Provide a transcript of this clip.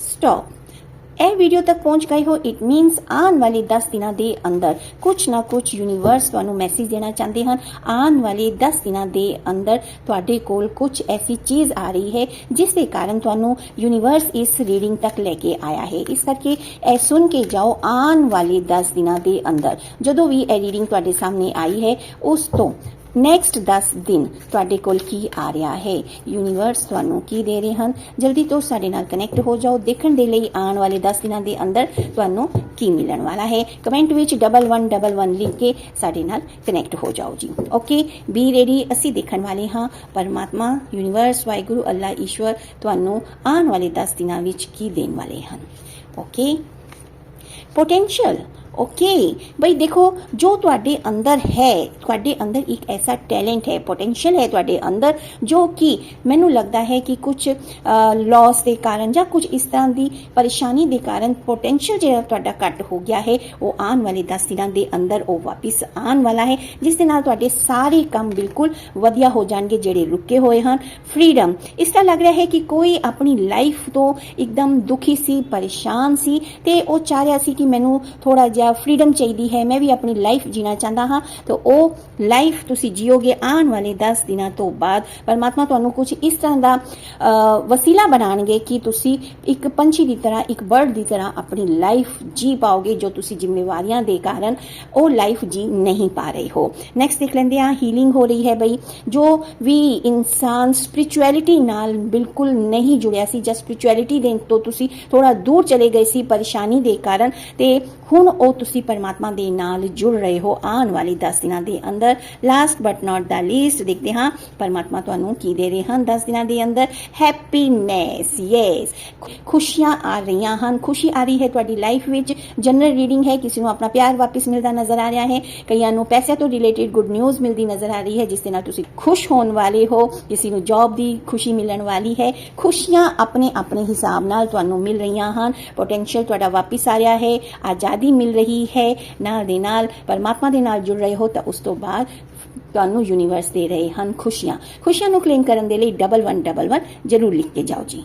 Stop ਇਹ video ਤੱਕ ਪਹੁੰਚ ਗਏ ਹੋ ਇਟ ਮੀਨਸ ਆਉਣ ਵਾਲੇ 10 ਦਿਨਾਂ ਦੇ ਅੰਦਰ ਕੁਝ ਨਾ ਕੁਝ ਯੂਨੀਵਰਸ ਤੁਹਾਨੂੰ ਮੈਸੇਜ ਦੇਣਾ ਚਾਹੁੰਦੇ ਹਨ। ਆਉਣ ਵਾਲੇ 10 ਦਿਨਾਂ ਦੇ ਅੰਦਰ ਤੁਹਾਡੇ ਕੋਲ ਕੁਝ ਐਸੀ ਚੀਜ਼ ਆ ਰਹੀ ਹੈ, ਜਿਸ ਦੇ ਕਾਰਨ ਤੁਹਾਨੂੰ ਯੂਨੀਵਰਸ ਇਸ ਰੀਡਿੰਗ ਤੱਕ ਲੈ ਕੇ ਆਇਆ ਹੈ। ਇਸ ਕਰਕੇ ਇਹ ਸੁਣ ਕੇ ਜਾਓ, ਆਉਣ ਵਾਲੇ 10 ਦਿਨਾਂ ਦੇ ਅੰਦਰ। ਜਦੋਂ ਵੀ ਇਹ ਰੀਡਿੰਗ ਤੁਹਾਡੇ ਸਾਹਮਣੇ ਆਈ ਹੈ, ਉਸ ਤੋਂ ਨੈਕਸਟ 10 ਦਿਨ ਤੁਹਾਡੇ ਕੋਲ ਕੀ ਆ ਰਿਹਾ ਹੈ? ਯੂਨੀਵਰਸ ਤੁਹਾਨੂੰ ਕੀ ਦੇ ਰਹੇ ਹਨ? ਜਲਦੀ ਤੋਂ ਸਾਡੇ ਨਾਲ ਕਨੈਕਟ ਹੋ ਜਾਓ। ਦੇਖਣ ਦੇ ਲਈ ਆਉਣ ਵਾਲੇ 10 ਦਿਨਾਂ ਦੇ ਅੰਦਰ ਤੁਹਾਨੂੰ ਕੀ ਮਿਲਣ ਵਾਲਾ ਹੈ? ਕਮੈਂਟ ਵਿੱਚ 1111 ਲਿਖ ਕੇ ਸਾਡੇ ਨਾਲ ਕਨੈਕਟ ਹੋ ਜਾਓ ਜੀ। ਓਕੇ ਬੀ ਰੈਡੀ ਅਸੀਂ ਦੇਖਣ ਵਾਲੇ ਹਾਂ ਪਰਮਾਤਮਾ ਯੂਨੀਵਰਸ ਵਾਹਿਗੁਰੂ, ਅੱਲਾ, ਈਸ਼ਵਰ ਤੁਹਾਨੂੰ ਆਉਣ ਵਾਲੇ 10 ਦਿਨਾਂ ਵਿੱਚ ਕੀ ਦੇਣ ਵਾਲੇ ਹਨ? ਓਕੇ ਪੋਟੈਂਸ਼ੀਅਲ ਓਕੇ ਬਈ ਦੇਖੋ, ਜੋ ਤੁਹਾਡੇ ਅੰਦਰ ਹੈ, ਤੁਹਾਡੇ ਅੰਦਰ ਇੱਕ ਐਸਾ ਟੈਲੈਂਟ ਹੈ ਪੋਟੈਂਸ਼ੀਅਲ ਹੈ ਤੁਹਾਡੇ ਅੰਦਰ, ਜੋ ਕਿ ਮੈਨੂੰ ਲੱਗਦਾ ਹੈ ਕਿ ਕੁਝ ਲਾਸ ਦੇ ਕਾਰਨ ਜਾਂ ਕੁਝ ਇਸ ਤਰ੍ਹਾਂ ਦੀ ਪਰੇਸ਼ਾਨੀ ਦੇ ਕਾਰਨ ਪੋਟੈਂਸ਼ੀਅਲ ਜਿਹੜਾ ਤੁਹਾਡਾ ਘੱਟ ਹੋ ਗਿਆ ਹੈ, ਉਹ ਆਉਣ ਵਾਲੇ 10 ਦਿਨਾਂ ਦੇ ਅੰਦਰ ਉਹ ਵਾਪਿਸ ਆਉਣ ਵਾਲਾ ਹੈ, ਜਿਸ ਦੇ ਨਾਲ ਤੁਹਾਡੇ ਸਾਰੇ ਕੰਮ ਬਿਲਕੁਲ ਵਧੀਆ ਹੋ ਜਾਣਗੇ, ਜਿਹੜੇ ਰੁਕੇ ਹੋਏ ਹਨ। ਫਰੀडम ਇਸ ਤਰ੍ਹਾਂ ਲੱਗ ਰਿਹਾ ਹੈ ਕਿ ਕੋਈ ਆਪਣੀ ਲਾਈਫ ਤੋਂ ਇੱਕਦਮ ਦੁਖੀ ਸੀ, ਪਰੇਸ਼ਾਨ ਸੀ, ਤੇ ਉਹ ਚਾਹ ਰਿਹਾ ਸੀ ਕਿ ਮੈਨੂੰ ਥੋੜਾ ਜਿਹਾ ਫਰੀडम ਚਾਹੀਦੀ ਹੈ, ਮੈਂ ਵੀ ਆਪਣੀ ਲਾਈਫ ਜੀਣਾ ਚਾਹੁੰਦਾ ਹਾਂ, ਤਾਂ ਉਹ ਲਾਈਫ ਤੁਸੀਂ ਜੀਓਗੇ ਆਉਣ ਵਾਲੇ 10 ਦਿਨਾਂ ਤੋਂ ਬਾਅਦ। ਪਰਮਾਤਮਾ ਤੁਹਾਨੂੰ ਕੁਝ ਇਸ ਤਰ੍ਹਾਂ ਦਾ ਵਸੀਲਾ ਬਣਾਣਗੇ ਕਿ ਤੁਸੀਂ ਇੱਕ ਪੰਛੀ ਦੀ ਤਰ੍ਹਾਂ, ਇੱਕ ਬਰਡ ਦੀ ਤਰ੍ਹਾਂ ਆਪਣੀ ਲਾਈਫ ਜੀ ਪਾਓਗੇ ਜੋ ਤੁਸੀਂ ਜ਼ਿੰਮੇਵਾਰੀਆਂ ਦੇ ਕਾਰਨ ਉਹ ਲਾਈਫ ਜੀ ਨਹੀਂ ਪਾ ਰਹੇ ਹੋ। ਨੈਕਸਟ ਦੇਖ ਲੈਂਦੇ ਆ ਹੀਲਿੰਗ ਹੋ ਰਹੀ ਹੈ ਬਈ। ਜੋ ਵੀ ਇਨਸਾਨ ਸਪਿਰਚੁਅਲਿਟੀ ਨਾਲ ਬਿਲਕੁਲ ਨਹੀਂ ਜੁੜਿਆ ਸੀ, ਜਾਂ ਸਪਿਰਚੁਅਲਿਟੀ ਦੇ ਤੋਂ ਤੁਸੀਂ ਥੋੜਾ ਦੂਰ ਚਲੇ ਗਏ ਸੀ ਪਰੇਸ਼ਾਨੀ ਦੇ ਕਾਰਨ, ਤੇ ਹੁਣ ਉਹ ਉਹ ਤੁਸੀਂ ਪਰਮਾਤਮਾ ਦੇ ਨਾਲ ਜੁੜ ਰਹੇ ਹੋ ਆਉਣ ਵਾਲੀ 10 ਦਿਨਾਂ ਦੇ ਅੰਦਰ। Last but not the least ਦੇਖਦੇ ਹਾਂ ਪਰਮਾਤਮਾ ਤੁਹਾਨੂੰ ਕੀ ਦੇ ਰਹੇ ਹਨ 10 ਦਿਨਾਂ ਦੇ ਅੰਦਰ। ਹੈਪੀਨੈਸ ਯੈਸ ਖੁਸ਼ੀਆਂ ਆ ਰਹੀਆਂ ਹਨ। ਖੁਸ਼ੀ ਆ ਰਹੀ ਹੈ ਤੁਹਾਡੀ ਲਾਈਫ ਵਿੱਚ। ਜਨਰਲ ਰੀਡਿੰਗ ਹੈ, ਕਿਸੇ ਨੂੰ ਆਪਣਾ ਪਿਆਰ ਵਾਪਸ ਮਿਲਦਾ ਨਜ਼ਰ ਆ ਰਿਹਾ ਹੈ। ਕਈਆਂ ਨੂੰ ਪੈਸੇ ਤੋਂ ਰਿਲੇਟਡ ਗੁੱਡ ਨਿਊਜ਼ ਮਿਲਦੀ ਨਜ਼ਰ ਆ ਰਹੀ ਹੈ, ਜਿਸ ਦੇ ਨਾਲ ਤੁਸੀਂ ਖੁਸ਼ ਹੋਣ ਵਾਲੇ ਹੋ। ਕਿਸੇ ਨੂੰ ਜੌਬ ਦੀ ਖੁਸ਼ੀ ਮਿਲਣ ਵਾਲੀ ਹੈ। ਖੁਸ਼ੀਆਂ ਆਪਣੇ ਆਪਣੇ ਹਿਸਾਬ ਨਾਲ ਤੁਹਾਨੂੰ ਮਿਲ ਰਹੀਆਂ ਹਨ। ਪੋਟੈਂਸ਼ੀਅਲ ਤੁਹਾਡਾ ਵਾਪਸ ਆ ਰਿਹਾ ਹੈ। ਆਜ਼ਾਦੀ ਮਿਲ ਰਹੀ ਹੈ, ਨਾਲ ਦੇ ਨਾਲ ਪਰਮਾਤਮਾ ਦੇ ਨਾਲ ਜੁੜ ਰਹੇ ਹੋ ਤਾਂ ਉਸ ਤੋਂ ਬਾਅਦ ਤੁਹਾਨੂੰ ਯੂਨੀਵਰਸ ਦੇ ਰਹੇ ਹਨ ਖੁਸ਼ੀਆਂ। ਖੁਸ਼ੀਆਂ ਨੂੰ ਕਲੇਮ ਕਰਨ ਦੇ ਲਈ 1111 ਜਰੂਰ ਲਿਖ ਕੇ ਜਾਓ ਜੀ।